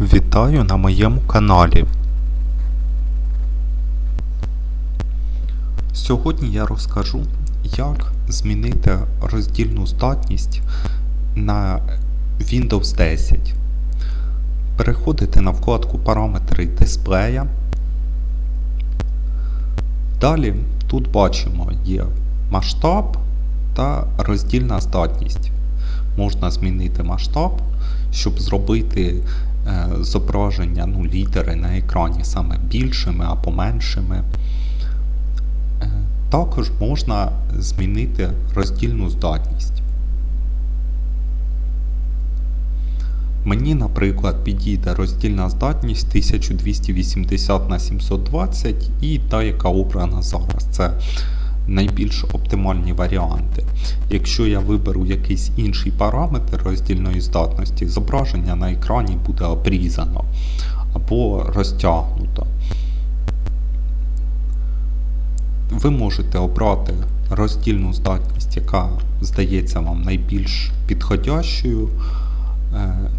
Вітаю на моєму каналі. Сьогодні я розкажу, як змінити роздільну здатність на Windows 10. Переходите на вкладку Параметри дисплея. Далі тут бачимо є масштаб та роздільна здатність. Можна змінити масштаб, щоб зробити зображення, ну, літери на екрані саме більшими або меншими. Е, Також можна змінити роздільну здатність. Мені, наприклад, підійде роздільна здатність 1280 на 720 і та, яка обрана зараз. Це найбільш оптимальні варіанти. Якщо я виберу якийсь інший параметр роздільної здатності, зображення на екрані буде обрізано або розтягнуто. Ви можете обрати роздільну здатність, яка здається вам найбільш підходящою. Е,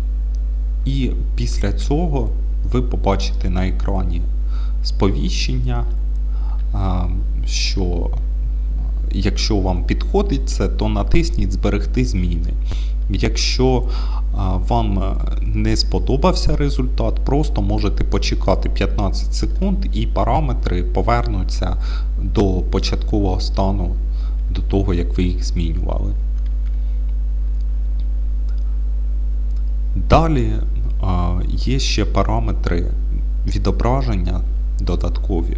І після цього ви побачите на екрані сповіщення, що якщо вам підходить це, то натисніть Зберегти зміни. Якщо вам е, не сподобався результат, просто можете почекати 15 секунд і параметри повернуться до початкового стану, до того, як ви їх змінювали. Далі є ще параметри відображення додаткові.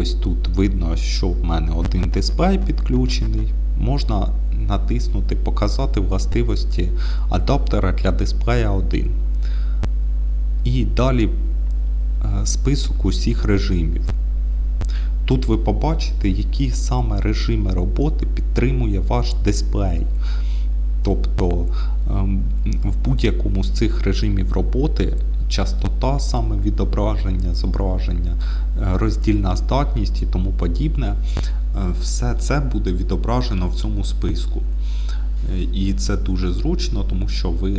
Ось тут видно, що в мене один дисплей підключений. Можна натиснути Показати властивості адаптера для дисплея 1. І далі е, список усіх режимів. Тут ви побачите, які саме режими роботи підтримує ваш дисплей. Тобто ем, в будь-якому з цих режимів роботи частота саме відображення, зображення, е, роздільна здатність і тому подібне, е, все це буде відображено в цьому списку. Е, І це дуже зручно, тому що ви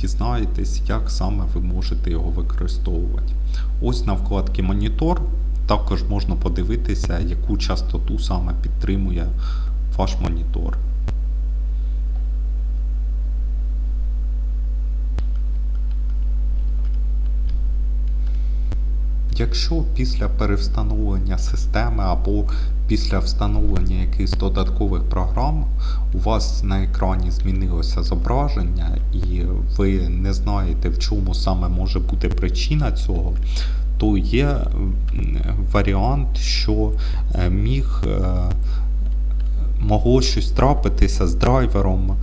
дізнаєтесь, як саме ви можете його використовувати. Ось на вкладці Монітор також можна подивитися, яку частоту саме підтримує ваш монітор. Якщо після перевстановлення системи або після встановлення якихось додаткових програм у вас на екрані змінилося зображення і ви не знаєте, в чому саме може бути причина цього, то є варіант, що е, міг е, могло щось трапитися з драйвером.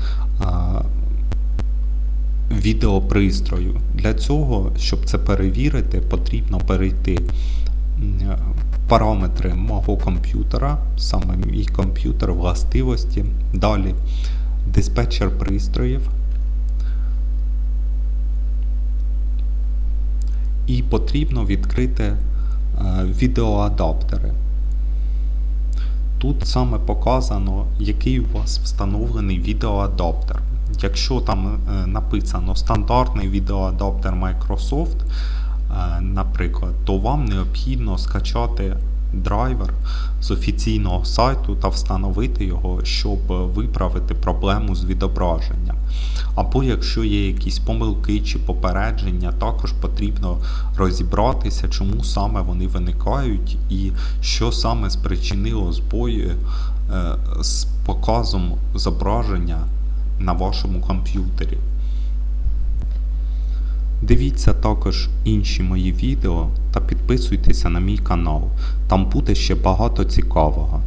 Відеопристрою. Для цього, щоб це перевірити, потрібно перейти параметри мого комп'ютера, саме мій комп'ютер, властивості. Далі диспетчер пристроїв. І потрібно відкрити е, відеоадаптери. Тут саме показано, який у вас встановлений відеоадаптер. Якщо там е, написано стандартний відеоадаптер Microsoft, е, наприклад, то вам необхідно скачати драйвер з офіційного сайту та встановити його, щоб виправити проблему з відображенням. Або якщо є якісь помилки чи попередження, також потрібно розібратися, чому саме вони виникають і що саме спричинило збої е, з показом зображення на вашому комп'ютері. Дивіться також інші мої відео та підписуйтеся на мій канал. Там буде ще багато цікавого.